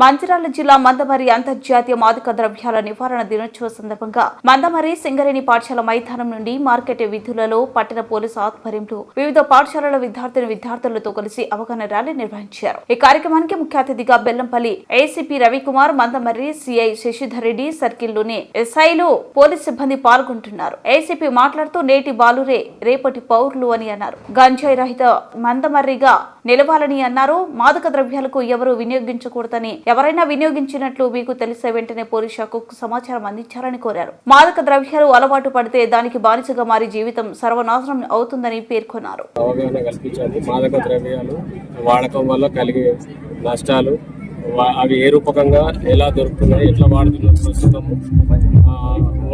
మంచిరాల జిల్లా మందమరి అంతర్జాతీయ మాదక ద్రవ్యాల నివారణ దినోత్సవ సందర్భంగా మందమరి సింగరేణి పాఠశాల మైదానం నుండి మార్కెట్ విధులలో పట్టణ పోలీసు ఆధ్వర్యంలో వివిధ పాఠశాలల విద్యార్థిని విద్యార్థులతో కలిసి అవగాహన ర్యాలీ నిర్వహించారు. ఈ కార్యక్రమానికి ముఖ్య అతిథిగా బెల్లంపల్లి ఏసీపీ రవికుమార్ మందమర్రి సిఐ శశిధర్ రెడ్డి సర్కిల్లోని ఎస్ఐలు పోలీస్ సిబ్బంది పాల్గొంటున్నారు. ఏసీపీ మాట్లాడుతూ నేటి బాలురే రేపటి పౌరులు అని అన్నారు. గంజాయి రహిత మందమర్రిగా నిలవాలని అన్నారు. మాదక ద్రవ్యాలకు ఎవరు వినియోగించకూడదని ఎవరైనా వినియోగించినట్లు మీకు తెలిసే వెంటనే పోలీస్ శాఖకు సమాచారం అందించాలని కోరారు. మాదక ద్రవ్యాలు అలవాటు పడితే దానికి బానిసగా మారి జీవితం సర్వనాశనం అవుతుందని పేర్కొన్నారు. అవగాహన కల్పించాలి. మాదక ద్రవ్యాలు వాడకం వల్ల కలిగే నష్టాలు అవి ఏ రూపకంగా ఎలా దొరుకుతున్నాయి ఎట్లా వాడుతున్నారు ప్రస్తుతము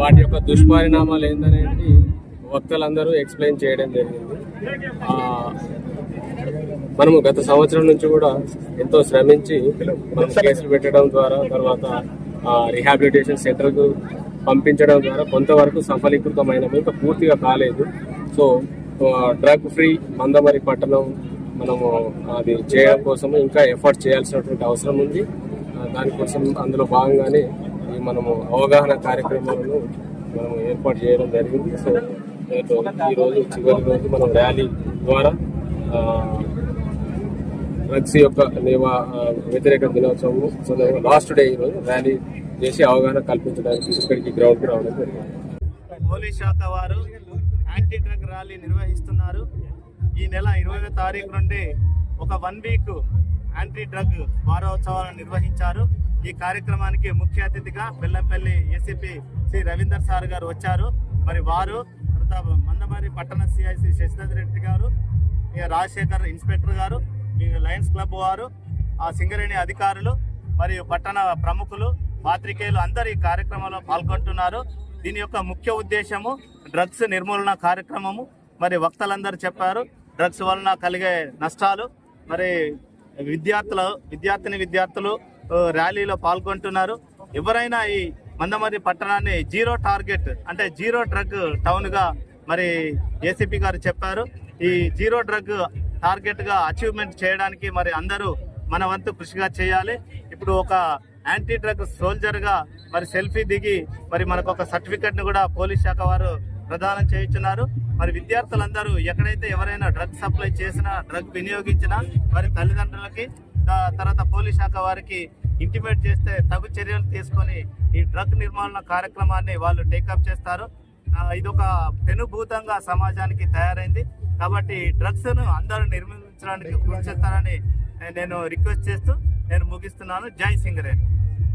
వాటి యొక్క దుష్పరిణామాలు ఏందనేది వక్తలందరూ ఎక్స్ప్లెయిన్ చేయడం జరిగింది. మనము గత సంవత్సరం నుంచి కూడా ఎంతో శ్రమించి మనం కేసులు పెట్టడం ద్వారా తర్వాత రిహాబిలిటేషన్ సెంటర్కు పంపించడం ద్వారా కొంతవరకు సఫలీకృతమైనవి ఇంకా పూర్తిగా కాలేదు. సో డ్రగ్ ఫ్రీ మందమరి పట్టణం మనము అది చేయడం కోసం ఇంకా ఎఫర్ట్ చేయాల్సినటువంటి అవసరం ఉంది. దానికోసం అందులో భాగంగానే ఈ మనము అవగాహన కార్యక్రమాలను మనం ఏర్పాటు చేయడం జరిగింది. సో ఈరోజు చివరి రోజు మనం ర్యాలీ ద్వారా డ్రగ్స్ యొక్క నియమ వ్యతిరేక దినోత్సవం సందర్భంగా లాస్ట్ డే ఈరోజు ర్యాలీ చేసి అవగాహన కల్పించడానికి ఇక్కడికి గ్రౌండ్కి రావడం జరిగింది. పోలీస్ శాఖ వారు యాంటీ డ్రగ్ ర్యాలీ నిర్వహిస్తున్నారు. ఈ నెల ఇరవై తారీఖు నుండి ఒక వన్ వీక్ యాంటీ డ్రగ్ వారోత్సవాలను నిర్వహించారు. ఈ కార్యక్రమానికి ముఖ్య అతిథిగా బెల్లంపల్లి ఏసీపీ శ్రీ రవీందర్ సార్ గారు వచ్చారు. మరి వారు మందమారి పట్టణ సిఐసి శశిధర్ రెడ్డి గారు రాజశేఖర్ ఇన్స్పెక్టర్ గారు మీ లయన్స్ క్లబ్ వారు ఆ సింగరేణి అధికారులు మరియు పట్టణ ప్రముఖులు పాత్రికేయులు అందరు ఈ కార్యక్రమంలో పాల్గొంటున్నారు. దీని యొక్క ముఖ్య ఉద్దేశము డ్రగ్స్ నిర్మూలన కార్యక్రమము. మరి వక్తలందరూ చెప్పారు డ్రగ్స్ వలన కలిగే నష్టాలు. మరి విద్యార్థులు విద్యార్థిని విద్యార్థులు ర్యాలీలో పాల్గొంటున్నారు. ఎవరైనా ఈ మందమరి పట్టణాన్ని జీరో టార్గెట్ అంటే జీరో డ్రగ్ టౌన్గా మరి ఏసీపీ గారు చెప్పారు. ఈ జీరో డ్రగ్ టార్గెట్గా అచీవ్మెంట్ చేయడానికి మరి అందరూ మన వంతు కృషిగా చేయాలి. ఇప్పుడు ఒక యాంటీ డ్రగ్ సోల్జర్గా మరి సెల్ఫీ దిగి మరి మనకు ఒక సర్టిఫికెట్ను కూడా పోలీస్ శాఖ వారు ప్రదానం చేయించున్నారు. మరి విద్యార్థులందరూ ఎక్కడైతే ఎవరైనా డ్రగ్ సప్లై చేసినా డ్రగ్ వినియోగించినా వారి తల్లిదండ్రులకి తర్వాత పోలీస్ శాఖ వారికి ఇంటిమేట్ చేస్తే తగు చర్యలు తీసుకొని ఈ డ్రగ్ నిర్మాణ కార్యక్రమాన్ని వాళ్ళు టేకప్ చేస్తారు. ఇది ఒక పెనుభూతంగా సమాజానికి తయారైంది. కాబట్టి డ్రగ్స్ను అందరూ నిర్మించడానికి కృషి చేస్తారని నేను రిక్వెస్ట్ చేస్తూ నేను ముగిస్తున్నాను. జై సింగరేణి.